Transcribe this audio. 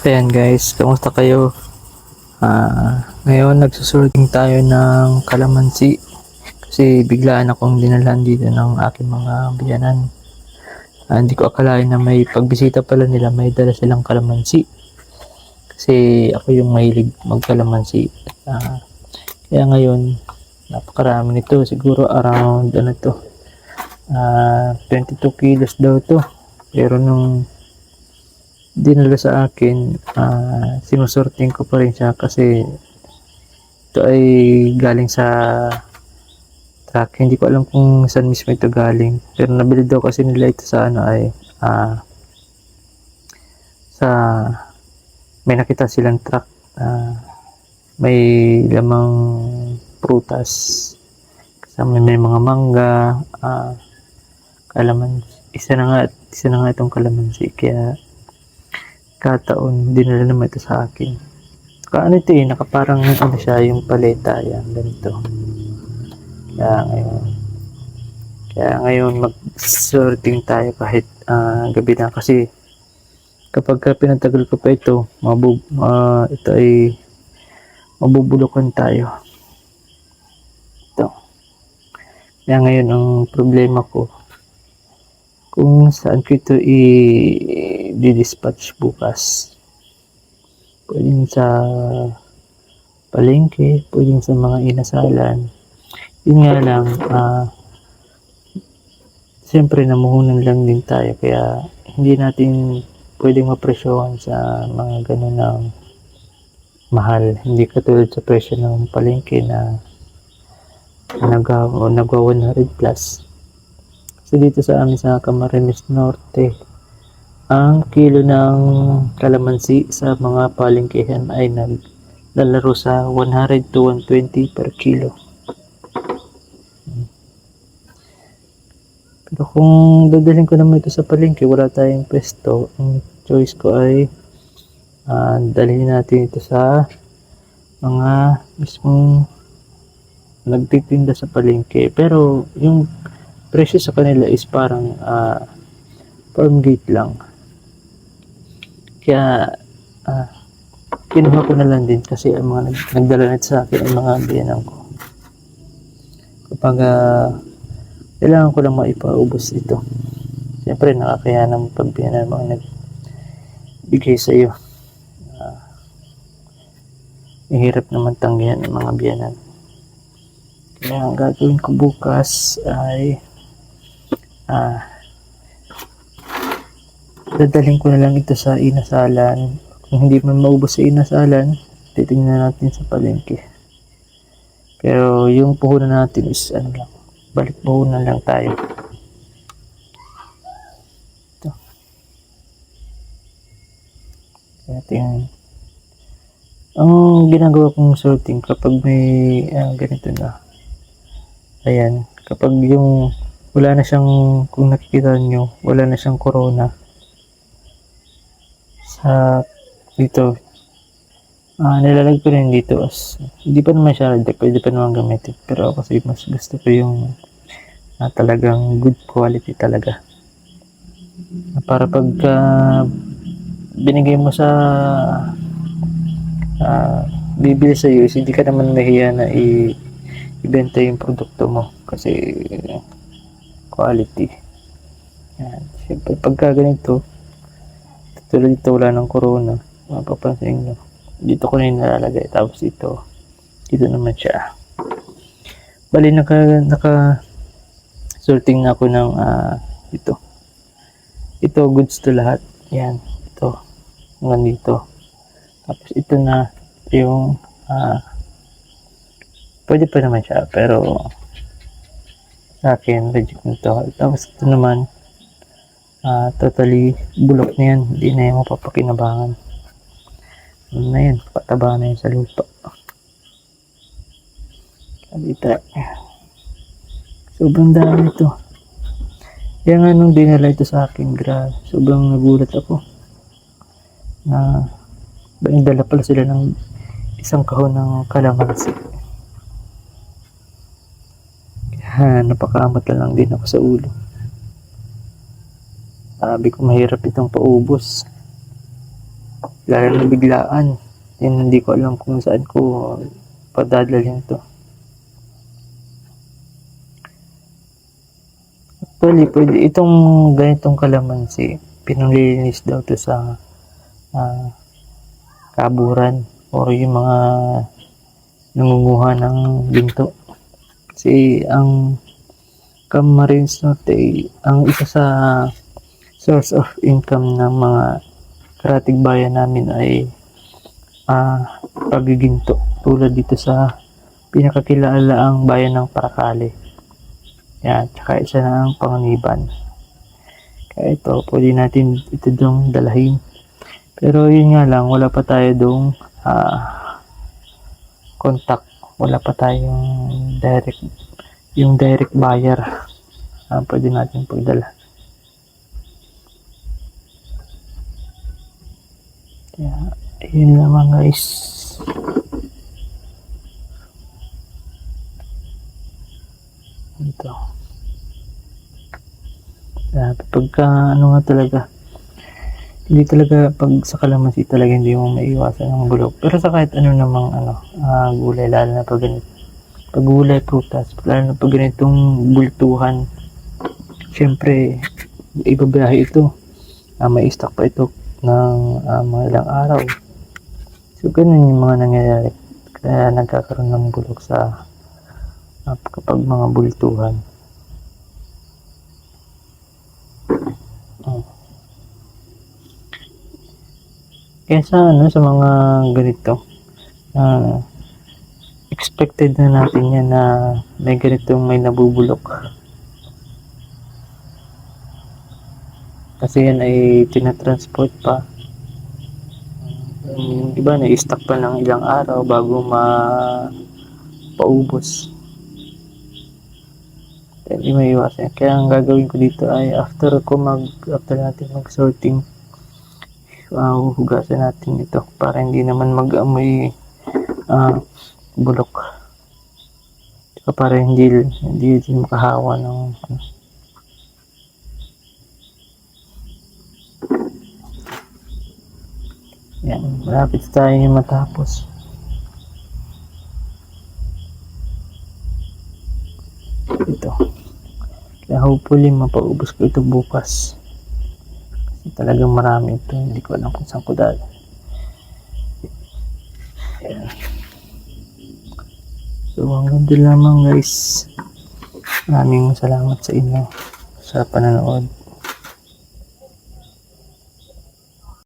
Ayan guys, kamusta kayo? Ah, ngayon nagsusorting tayo ng kalamansi kasi biglaan akong dinalhan dito ng aking mga biyanan. Ah, hindi ko akalain na may pagbisita pala nila may dala silang kalamansi. Kasi ako yung mahilig magkalamansi. Ah, kaya ngayon napakarami nito siguro around ano to ah 22 kilos daw to. Pero nung dinala sa akin, ah sinusorting ko pa rin siya kasi ito ay galing sa truck. Hindi ko alam kung saan mismo ito galing. Pero nabili daw kasi nila ito sa ano ay ah sa may nakita silang truck ah, may lamang prutas kasama may mga mangga ah kalaman isa na nga isa na nga itong kalamansi kaya kataon dinala naman ito sa akin. Saka ano ito eh nakaparang ano siya yung paleta yan ganito. Kaya ngayon kaya ngayon mag sorting tayo kahit ah, gabi na. Kasi kapag ka pinatagal ko pa ito mabub ah, ito ay mabubulukan tayo. Ito. Kaya ngayon ang problema ko kung saan ko ito i-dispatch bukas. Pwedeng sa palengke, pwedeng sa mga inasalan. Yun nga lang, ah, siyempre namuhunan lang din tayo kaya hindi natin pwedeng mapresyohan sa mga ganun ng mahal. Hindi katulad sa presyo ng palengke na nagwa, nagwa 100 plus. So dito sa amin sa Camarines Norte, ang kilo ng kalamansi sa mga palengkehan ay naglalaro sa 100 to 120 per kilo. Pero kung dadalhin ko naman ito sa palengke, wala tayong pwesto. Ang choice ko ay ah, dalhin natin ito sa mga mismong nagtitinda sa palengke. Pero yung presyo sa kanila is parang ah, farm gate lang. Kaya ah, kinuha ko na lang din kasi ang mga nag- nagdala na sa akin ang mga biyanan ko. Kapag ah, kailangan ko lang maipaubos ito. Siyempre nakakayanan mo pag biyanan mga nagbigay sa iyo. Ah, mahirap naman tanggihan ng mga biyanan. Kaya ang gagawin ko bukas ay ah dadalhin ko na lang ito sa inasalan. Kung hindi man maubos sa inasalan, titingnan natin sa palengke. Pero yung puhunan natin is ano lang, balik puhunan lang tayo. Ito. Tingnan. Ang ginagawa kong sorting kapag may ah, ganito na, ayan, kapag yung wala na siyang, kung nakikita nyo, wala na siyang corona sa dito. Ah, nilalag ko rin dito as hindi pa naman siya ready, pwede pa naman gamitin. Pero ako kasi mas gusto ko yung ah, talagang good quality talaga. Na para pagka binigay mo sa ah, bibili sa iyo, hindi ka naman nahiya na i ibenta yung produkto mo kasi quality. Yan. Siyempre, pagka ganito, tulad dito wala ng corona, mapapansin nyo. Dito ko na yung nalalagay. Tapos ito, dito naman siya. Bali, naka, naka, sorting na ako ng, ah, ito. Ito, goods to lahat. Yan, ito. Hanggang dito. Tapos ito na, yung, ah, pwede pa naman siya, pero, sa akin, reject nito. Tapos ito naman, ah totally bulok na yan. Hindi na yan mapapakinabangan. Ano na yan, pataba na yan sa lupa. Kalita. Sobrang dami ito. Kaya nga nung dinala ito sa akin, grabe, sobrang nagulat ako. Na, dala pala sila ng isang kahon ng kalamansi. Kaya napakamat na lang din ako sa ulo. Sabi ko mahirap itong paubos. lalo na biglaan. Yan, hindi ko alam kung saan ko padadalhin to. Actually, pwede, itong ganitong kalamansi, pinulilinis daw to sa ah, kaburan or yung mga nangunguha ng ginto. Kasi ang Camarines Norte, ang isa sa source of income ng mga karatig bayan namin ay ah pagiginto. Tulad dito sa pinakakilala ang bayan ng Paracale. Yan, tsaka isa na ang Panganiban. Kaya ito, pwede natin ito dong dalahin. Pero yun nga lang, wala pa tayo dong ah, contact. Wala pa tayong direct, yung direct buyer. Ah, pwede natin pagdala. Kaya, yun naman guys. Ito. Kaya, pagka ano nga talaga, hindi talaga pag sa kalamansi talaga hindi mo maiwasan ang bulok. Pero sa kahit ano namang ano, ah, gulay, lalo na pag ganito. Pag gulay, prutas, lalo na pag ganitong bultuhan, syempre, ibabiyahe ito. Ah, may stock pa ito ng ah, mga ilang araw. So, ganun yung mga nangyayari. Kaya nagkakaroon ng bulok sa ah, kapag mga bultuhan. Oh. Kaya sa ano sa mga ganito ah, expected na natin yan na may ganitong may nabubulok. Kasi yan ay tinatransport pa. Yung iba na stock pa ng ilang araw bago ma paubos. Hindi may iwasan. Kaya ang gagawin ko dito ay after ko mag after natin mag sorting uh, hugasan natin ito para hindi naman mag-amoy ah, bulok. Tsaka para hindi hindi din makahawa ng Yan, malapit tayo matapos. Ito. Kaya hopefully mapaubos ko ito bukas. Kasi talagang marami ito. Hindi ko alam kung saan ko dali. So hanggang doon lamang guys. Maraming salamat sa inyo sa panonood.